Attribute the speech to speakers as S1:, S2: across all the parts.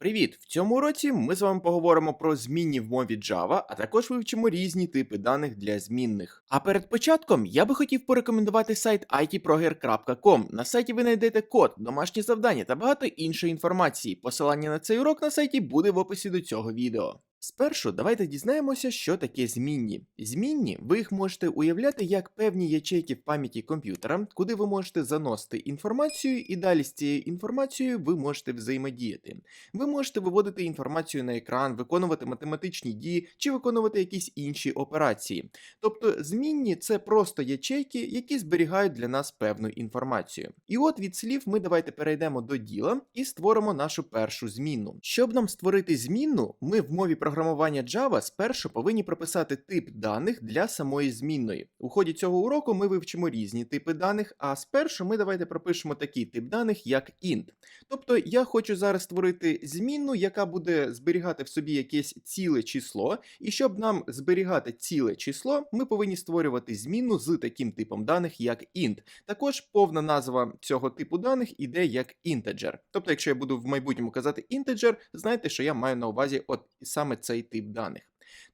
S1: Привіт! В цьому уроці ми з вами поговоримо про змінні в мові Java, а також вивчимо різні типи даних для змінних. А перед початком я би хотів порекомендувати сайт itproger.com. На сайті ви знайдете код, домашні завдання та багато іншої інформації. Посилання на цей урок на сайті буде в описі до цього відео. Спершу давайте дізнаємося, що таке змінні. Змінні ви їх можете уявляти як певні ячейки в пам'яті комп'ютера, куди ви можете заносити інформацію, і далі з цією інформацією ви можете взаємодіяти. Ви можете виводити інформацію на екран, виконувати математичні дії чи виконувати якісь інші операції. Тобто змінні це просто ячейки, які зберігають для нас певну інформацію. І от від слів ми давайте перейдемо до діла і створимо нашу першу змінну. Щоб нам створити змінну, ми в мові програмування Java спершу повинні прописати тип даних для самої змінної. У ході цього уроку ми вивчимо різні типи даних, а спершу ми давайте пропишемо такий тип даних, як int. Тобто я хочу зараз створити змінну, яка буде зберігати в собі якесь ціле число, і щоб нам зберігати ціле число, ми повинні створювати змінну з таким типом даних, як int. Також повна назва цього типу даних іде як integer. Тобто, якщо я буду в майбутньому казати integer, знайте, що я маю на увазі от саме цей тип даних.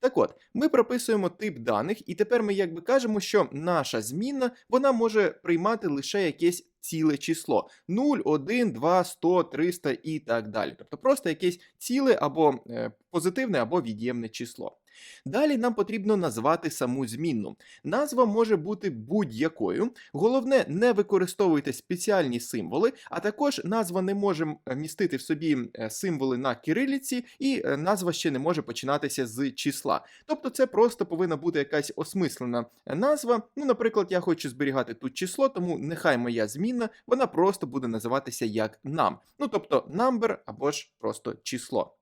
S1: Так от, ми прописуємо тип даних, і тепер ми якби кажемо, що наша змінна вона може приймати лише якесь ціле число 0, 1, 2, 100, 300 і так далі. Тобто просто якесь ціле або е, позитивне, або від'ємне число. Далі нам потрібно назвати саму змінну. Назва може бути будь-якою. Головне, не використовуйте спеціальні символи, а також назва не може містити в собі е, символи на кириліці, і е, назва ще не може починатися з числа. Тобто це просто повинна бути якась осмислена назва. Ну, наприклад, я хочу зберігати тут число, тому нехай моя змінна, вона просто буде називатися як нам. Ну тобто number або ж просто число.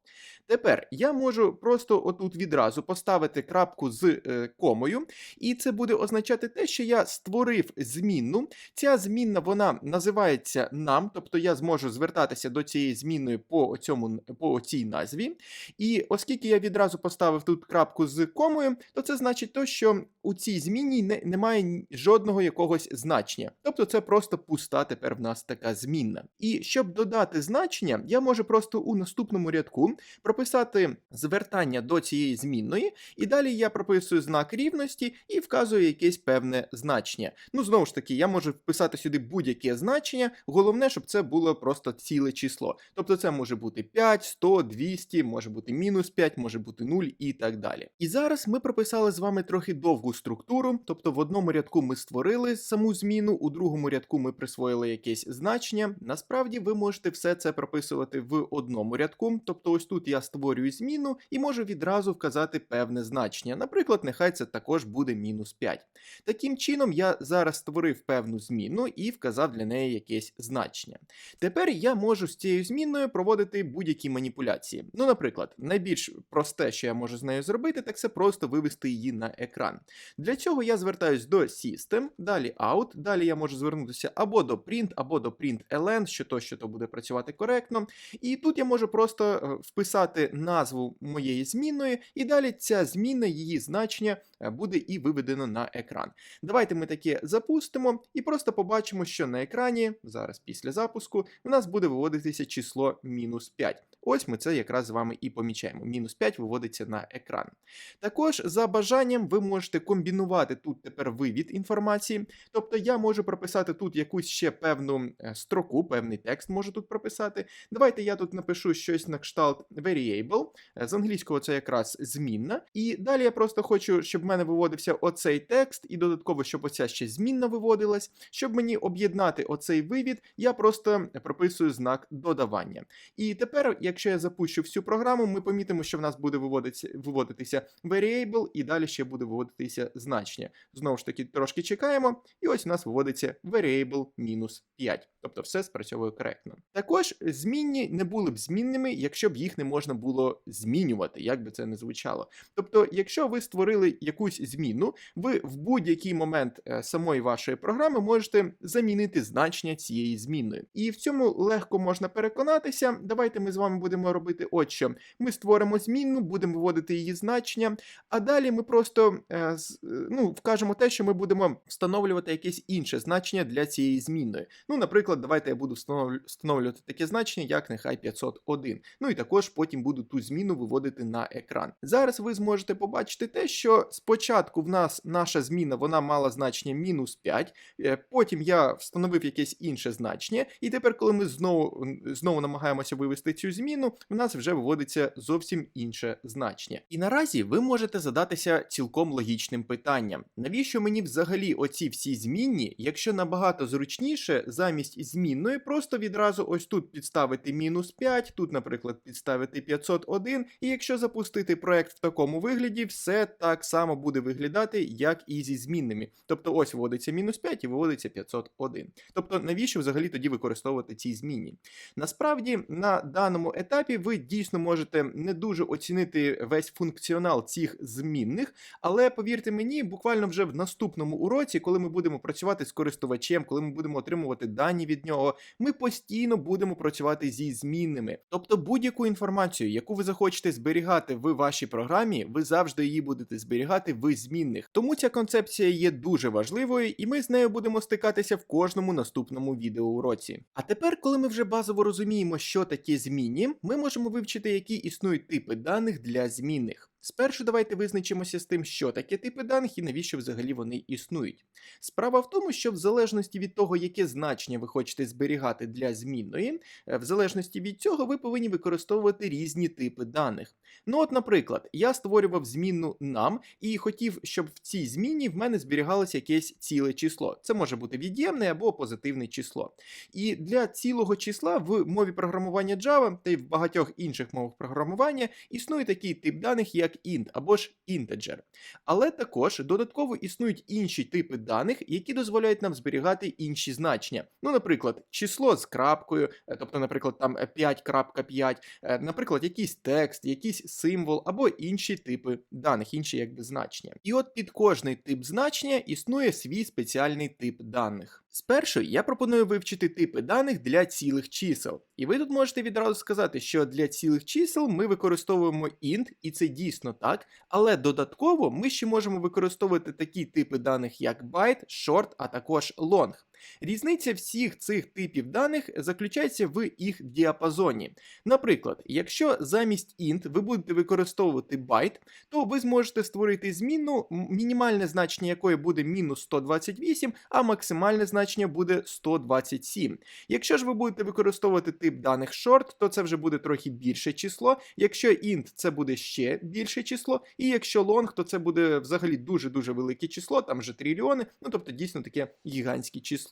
S1: Тепер я можу просто отут відразу поставити крапку з е, комою, і це буде означати те, що я створив змінну. Ця змінна вона називається нам, тобто я зможу звертатися до цієї змінної по цьому по цій назві. І оскільки я відразу поставив тут крапку з комою, то це значить то, що у цій змінній не, немає жодного якогось значення. Тобто це просто пуста тепер в нас така змінна. І щоб додати значення, я можу просто у наступному рядку прописати звертання до цієї змінної, і далі я прописую знак рівності і вказую якесь певне значення. Ну, знову ж таки, я можу вписати сюди будь-яке значення, головне, щоб це було просто ціле число. Тобто це може бути 5, 100, 200, може бути мінус 5, може бути 0 і так далі. І зараз ми прописали з вами трохи довгу структуру, тобто в одному рядку ми створили саму зміну, у другому рядку ми присвоїли якесь значення. Насправді ви можете все це прописувати в одному рядку, тобто ось тут я створюю зміну і можу відразу вказати певне значення. Наприклад, нехай це також буде мінус 5. Таким чином, я зараз створив певну зміну і вказав для неї якесь значення. Тепер я можу з цією змінною проводити будь-які маніпуляції. Ну, наприклад, найбільш просте, що я можу з нею зробити, так це просто вивести її на екран. Для цього я звертаюсь до System, далі Out, далі я можу звернутися або до Print, або до Print-ln, що то, що то буде працювати коректно. І тут я можу просто е, вписати назву моєї змінної, і далі ця зміна, її значення е, буде і виведено на екран. Давайте ми таке запустимо і просто побачимо, що на екрані, зараз після запуску, у нас буде виводитися число мінус 5. Ось ми це якраз з вами і помічаємо. Мінус 5 виводиться на екран. Також за бажанням ви можете комбінувати тут тепер вивід інформації. Тобто я можу прописати тут якусь ще певну е, строку, певний текст можу тут прописати. Давайте я тут напишу щось на кшталт variable. Е, З англійського це якраз змінна. І далі я просто хочу, щоб в мене виводився оцей текст, і додатково, щоб оця ще змінна виводилась. Щоб мені об'єднати оцей вивід, я просто прописую знак додавання. І тепер, якщо я запущу всю програму, ми помітимо, що в нас буде виводитися, variable, і далі ще буде виводитися значення. Знову ж таки, трошки чекаємо, і ось у нас виводиться variable мінус 5. Тобто все спрацьовує коректно. Також змінні не були б змінними, якщо б їх не можна було змінювати, як би це не звучало. Тобто, якщо ви створили якусь зміну, ви в будь-який момент е, самої вашої програми можете замінити значення цієї змінної. І в цьому легко можна переконатися. Давайте ми з вами будемо робити от що. Ми створимо змінну, будемо виводити її значення, а далі ми просто е, е, ну, вкажемо те, що ми будемо встановлювати якесь інше значення для цієї змінної. Ну, наприклад, давайте я буду встановлювати таке значення, як нехай 501. Ну і також потім буду ту зміну виводити на екран. Зараз ви зможете побачити те, що спочатку в нас наша зміна вона мала значення мінус 5, е, потім я встановив якесь інше значення, і тепер, коли ми знову, знову намагаємося вивести цю зміну, в нас вже виводиться зовсім інше значення. І наразі ви можете задатися цілком логічним питанням: навіщо мені взагалі оці всі змінні, якщо набагато зручніше замість змінної просто відразу ось тут підставити мінус 5, тут, наприклад, підставити 501, і якщо запустити проект в такому вигляді, все так само буде виглядати, як і зі змінними. Тобто ось вводиться мінус 5 і виводиться 501. Тобто, навіщо взагалі тоді використовувати ці змінні? Насправді, на даному етапі ви дійсно можете не дуже оцінити весь функціонал цих змінних, але повірте мені, буквально вже в наступному уроці, коли ми будемо працювати з користувачем, коли ми будемо отримувати дані від нього, ми постійно будемо працювати зі змінними. Тобто будь-яку інформацію, яку ви захочете зберігати в вашій програмі, ви завжди її будете зберігати в змінних. Тому ця концепція є дуже важливою, і ми з нею будемо стикатися в кожному наступному відеоуроці. А тепер, коли ми вже базово розуміємо, що таке змінні, ми можемо вивчити, які існують типи даних для змінних. Спершу давайте визначимося з тим, що таке типи даних і навіщо взагалі вони існують. Справа в тому, що в залежності від того, яке значення ви хочете зберігати для змінної, е, в залежності від цього ви повинні використовувати різні типи даних. Ну, от, наприклад, я створював змінну нам і хотів, щоб в цій зміні в мене зберігалося якесь ціле число. Це може бути від'ємне або позитивне число. І для цілого числа в мові програмування Java та й в багатьох інших мовах програмування існує такий тип даних, як int або ж integer. Але також додатково існують інші типи даних, які дозволяють нам зберігати інші значення. Ну, наприклад, число з крапкою, е, тобто, наприклад, там е, 5.5, е, наприклад, якийсь текст, якийсь символ або інші типи даних, інші якби значення. І от під кожний тип значення існує свій спеціальний тип даних. Спершу я пропоную вивчити типи даних для цілих чисел. І ви тут можете відразу сказати, що для цілих чисел ми використовуємо int, і це дійсно так, але додатково ми ще можемо використовувати такі типи даних, як byte, short, а також long. Різниця всіх цих типів даних заключається в їх діапазоні. Наприклад, якщо замість int ви будете використовувати byte, то ви зможете створити змінну, мінімальне значення якої буде мінус 128, а максимальне значення буде 127. Якщо ж ви будете використовувати тип даних short, то це вже буде трохи більше число. Якщо int це буде ще більше число, і якщо long, то це буде взагалі дуже-дуже велике число, там вже трильйони, ну тобто дійсно таке гігантське число.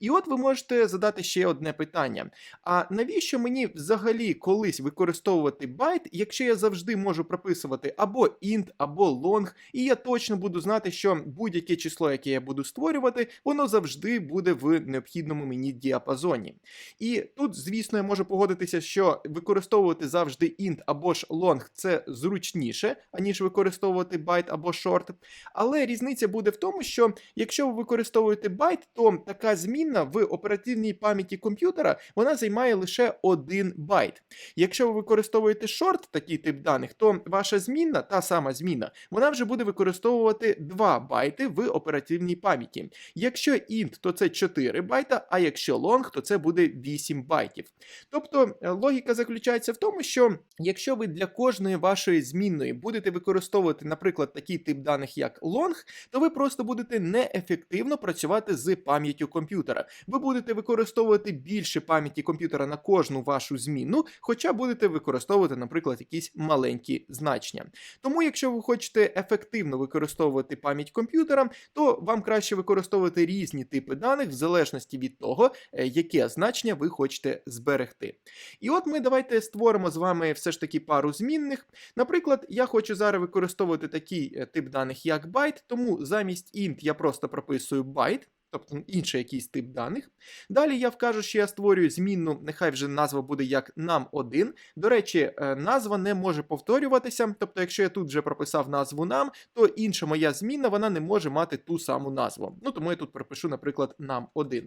S1: І от ви можете задати ще одне питання: а навіщо мені взагалі колись використовувати байт, якщо я завжди можу прописувати або int, або long, і я точно буду знати, що будь-яке число, яке я буду створювати, воно завжди буде в необхідному мені діапазоні. І тут, звісно, я можу погодитися, що використовувати завжди int або ж long це зручніше, аніж використовувати byte або short. Але різниця буде в тому, що якщо ви використовуєте byte, то така змінна в оперативній пам'яті комп'ютера вона займає лише 1 байт. Якщо ви використовуєте short, такий тип даних, то ваша змінна, та сама зміна, вона вже буде використовувати 2 байти в оперативній пам'яті. Якщо int, то це 4 байта, а якщо long, то це буде 8 байтів. Тобто е, логіка заключається в тому, що якщо ви для кожної вашої змінної будете використовувати, наприклад, такий тип даних, як long, то ви просто будете неефективно працювати з пам'яттю комп'ютера. Ви будете використовувати більше пам'яті комп'ютера на кожну вашу зміну, хоча будете використовувати, наприклад, якісь маленькі значення. Тому, якщо ви хочете ефективно використовувати пам'ять комп'ютера, то вам краще використовувати різні типи даних в залежності від того, е, яке значення ви хочете зберегти. І от ми давайте створимо з вами все ж таки пару змінних. Наприклад, я хочу зараз використовувати такий е, тип даних, як байт, тому замість int я просто прописую байт. Тобто інший якийсь тип даних. Далі я вкажу, що я створюю змінну, нехай вже назва буде як нам1. До речі, е, назва не може повторюватися. Тобто, якщо я тут вже прописав назву нам, то інша моя змінна вона не може мати ту саму назву. Ну тому я тут пропишу, наприклад, нам1.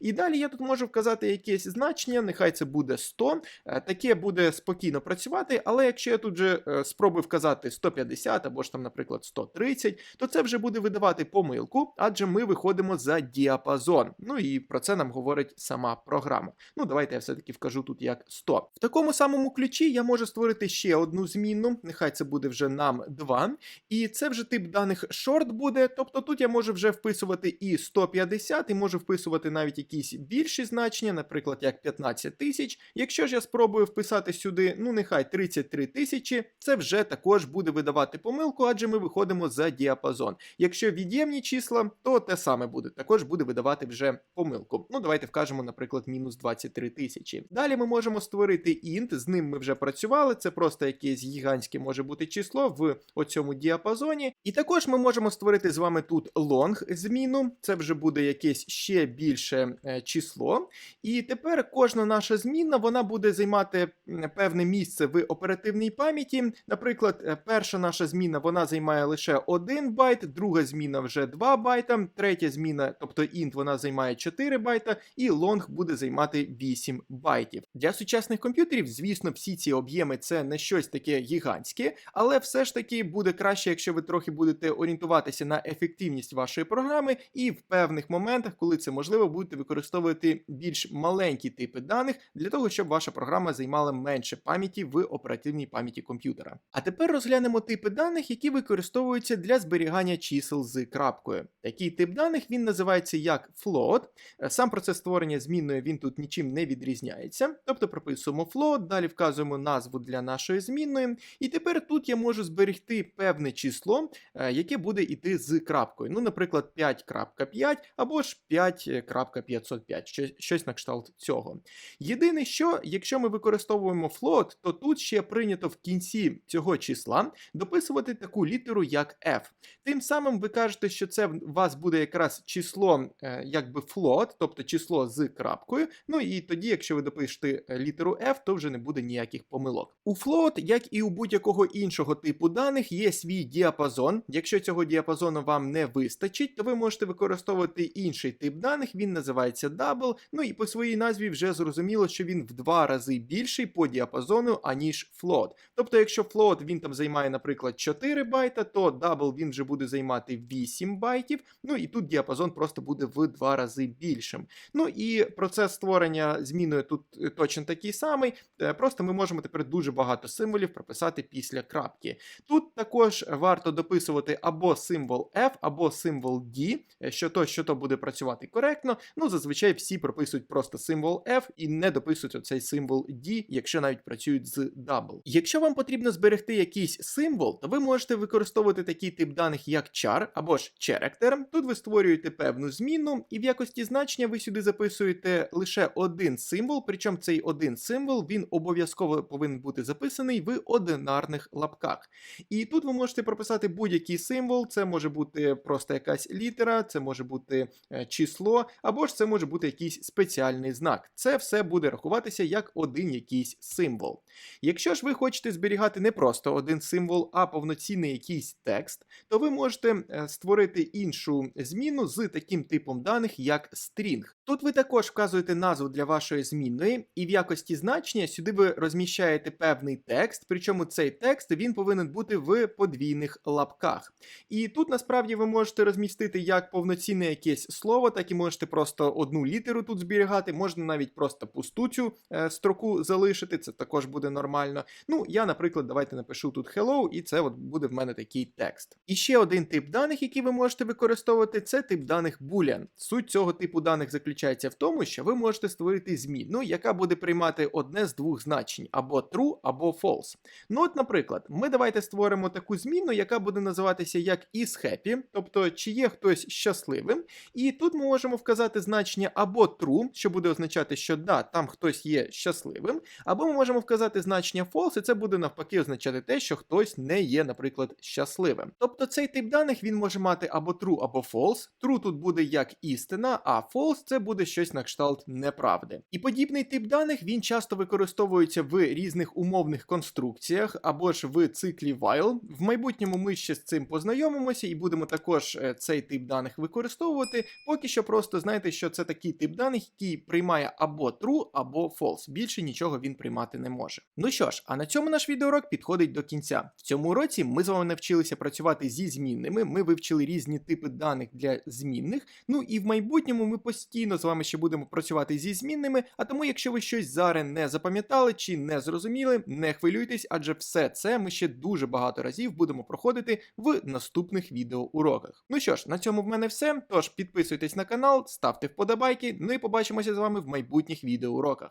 S1: І далі я тут можу вказати якесь значення, нехай це буде 100. Е, Таке буде спокійно працювати, але якщо я тут же е, спробую вказати 150 або ж там, наприклад, 130, то це вже буде видавати помилку, адже ми виходимо за діапазон. Ну і про це нам говорить сама програма. Ну, давайте я все-таки вкажу тут як 100. В такому самому ключі я можу створити ще одну змінну, нехай це буде вже нам 2. І це вже тип даних short буде. Тобто тут я можу вже вписувати і 150, і можу вписувати навіть якісь більші значення, наприклад, як 15 тисяч. Якщо ж я спробую вписати сюди, ну нехай 33 тисячі, це вже також буде видавати помилку, адже ми виходимо за діапазон. Якщо від'ємні числа, то те саме буде. Також буде видавати вже помилку. Ну, давайте вкажемо, наприклад, мінус 23 тисячі. Далі ми можемо створити int, з ним ми вже працювали. Це просто якесь гігантське може бути число в оцьому діапазоні. І також ми можемо створити з вами тут long зміну. Це вже буде якесь ще більше е, число. І тепер кожна наша змінна вона буде займати певне місце в оперативній пам'яті. Наприклад, е, перша наша зміна вона займає лише 1 байт, друга зміна вже 2 байта, третя зміна, тобто int, вона займає 4 байта, і long буде займати 8 байтів. Для сучасних комп'ютерів, звісно, всі ці об'єми це не щось таке гігантське, але все ж таки буде краще, якщо ви трохи будете орієнтуватися на ефективність вашої програми, і в певних моментах, коли це можливо, будете використовувати більш маленькі типи даних для того, щоб ваша програма займала менше пам'яті в оперативній пам'яті комп'ютера. А тепер розглянемо типи даних, які використовуються для зберігання чисел з крапкою. Такий тип даних він називається як float. Е, Сам процес створення змінної він тут нічим не відрізняється. Тобто прописуємо float, далі вказуємо назву для нашої змінної. І тепер тут я можу зберегти певне число, е, яке буде йти з крапкою. Ну, наприклад, 5.5 або ж 5.505, щось, на кшталт цього. Єдине, що якщо ми використовуємо float, то тут ще прийнято в кінці цього числа дописувати таку літеру, як f. Тим самим ви кажете, що це в вас буде якраз число, е, якби float, тобто число з крапкою. Ну і тоді, якщо ви допишете е, літеру f, то вже не буде ніяких помилок. У float, як і у будь-якого іншого типу даних, є свій діапазон. Якщо цього діапазону вам не вистачить, то ви можете використовувати інший тип даних. Він називається double. Ну і по своїй назві вже зрозуміло, що він в два рази більший по діапазону, аніж float. Тобто, якщо float він там займає, наприклад, 4 байта, то double він вже буде займати 8 байтів. Ну і тут діапазон просто буде в два рази більшим. Ну і процес створення зміною тут е, точно такий самий. Е, Просто ми можемо тепер дуже багато символів прописати після крапки. Тут також варто дописувати або символ F, або символ D, е, що то, що то буде працювати коректно. Ну, зазвичай всі прописують просто символ F і не дописують оцей символ D, якщо навіть працюють з double. Якщо вам потрібно зберегти якийсь символ, то ви можете використовувати такий тип даних, як char або ж character. Тут ви створюєте певну зміну, і в якості значення ви сюди записуєте лише один символ, причому цей один символ він обов'язково повинен бути записаний в одинарних лапках. І тут ви можете прописати будь-який символ, це може бути просто якась літера, це може бути е, число, або ж це може бути якийсь спеціальний знак. Це все буде рахуватися як один якийсь символ. Якщо ж ви хочете зберігати не просто один символ, а повноцінний якийсь текст, то ви можете е, створити іншу зміну з таким типом даних, як string. Тут ви також вказуєте назву для вашої змінної, і в якості значення сюди ви розміщаєте певний текст, причому цей текст він повинен бути в подвійних лапках. І тут насправді ви можете розмістити як повноцінне якесь слово, так і можете просто одну літеру тут зберігати, можна навіть просто пусту цю е, строку залишити, це також буде нормально. Ну, я, наприклад, давайте напишу тут hello, і це от буде в мене такий текст. І ще один тип даних, який ви можете використовувати, це тип даних boolean. Суть цього типу даних заключається заключається в тому, що ви можете створити змінну, яка буде приймати одне з двох значень або true, або false. Ну, от, наприклад, ми давайте створимо таку змінну, яка буде називатися як is happy, тобто чи є хтось щасливим. І тут ми можемо вказати значення або true, що буде означати, що да, там хтось є щасливим, або ми можемо вказати значення false, і це буде навпаки означати те, що хтось не є, наприклад, щасливим. Тобто цей тип даних він може мати або true, або false. True тут буде як істина, а false це буде щось на кшталт неправди. І подібний тип даних він часто використовується в різних умовних конструкціях або ж в циклі while. В майбутньому ми ще з цим познайомимося і будемо також е, цей тип даних використовувати. Поки що просто знайте, що це такий тип даних, який приймає або true, або false. Більше нічого він приймати не може. Ну що ж, а на цьому наш відеоурок підходить до кінця. В цьому уроці ми з вами навчилися працювати зі змінними. Ми вивчили різні типи даних для змінних. Ну і в майбутньому ми постійно з вами ще будемо працювати зі змінними. А тому, якщо ви щось зараз не запам'ятали чи не зрозуміли, не хвилюйтесь, адже все це ми ще дуже багато разів будемо проходити в наступних відеоуроках. Ну що ж, на цьому в мене все. Тож підписуйтесь на канал, ставте вподобайки. Ну і побачимося з вами в майбутніх відеоуроках.